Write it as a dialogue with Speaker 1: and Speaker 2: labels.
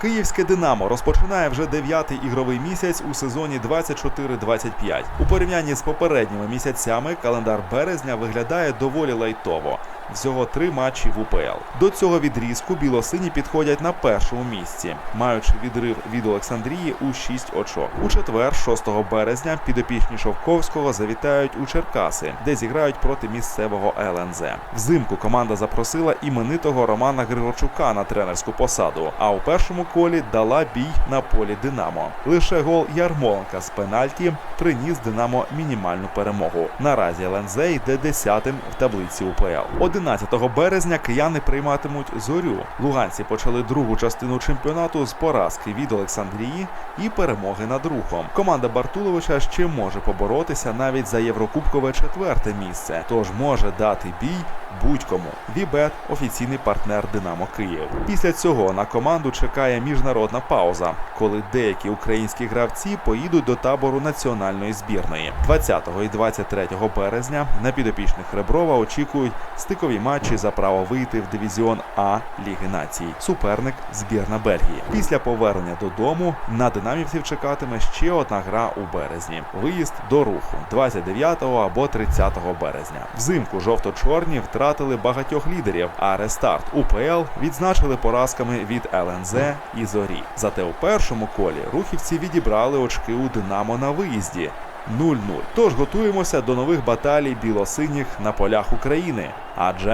Speaker 1: Київське Динамо розпочинає вже дев'ятий ігровий місяць у сезоні 24-25. У порівнянні з попередніми місяцями календар березня виглядає доволі лайтово. Всього три матчі в УПЛ. До цього відрізку білосині підходять на першому місці, маючи відрив від Олександрії у 6 очок. У четвер, 6 березня, підопічні Шовковського завітають у Черкаси, де зіграють проти місцевого ЛНЗ. Взимку команда запросила іменитого Романа Григорчука на тренерську посаду. А у першому колі дала бій на полі Динамо. Лише гол Ярмоленка з пенальті приніс Динамо мінімальну перемогу. Наразі ЛНЗ йде десятим в таблиці УПЛ. 11 березня кияни прийматимуть зорю. Луганці почали другу частину чемпіонату з поразки від Олександрії і перемоги над рухом. Команда Бартуловича ще може поборотися навіть за єврокубкове четверте місце, тож може дати бій будь-кому. Вібет офіційний партнер Динамо Київ. Після цього на команду чекає міжнародна пауза, коли деякі українські гравці поїдуть до табору національної збірної. 20 і 23 березня на підопічних Реброва очікують стикові матчі за право вийти в дивізіон А Ліги Націй. Суперник збірна Бельгії. Після повернення додому на динамівців чекатиме ще одна гра у березні. Виїзд до руху 29 або 30 березня. Взимку жовто-чорні втратили багатьох лідерів, а рестарт УПЛ відзначили поразками від ЛНЗ і Зорі. Зате у першому колі рухівці відібрали очки у Динамо на виїзді. 0-0. Тож готуємося до нових баталій білосиніх на полях України, адже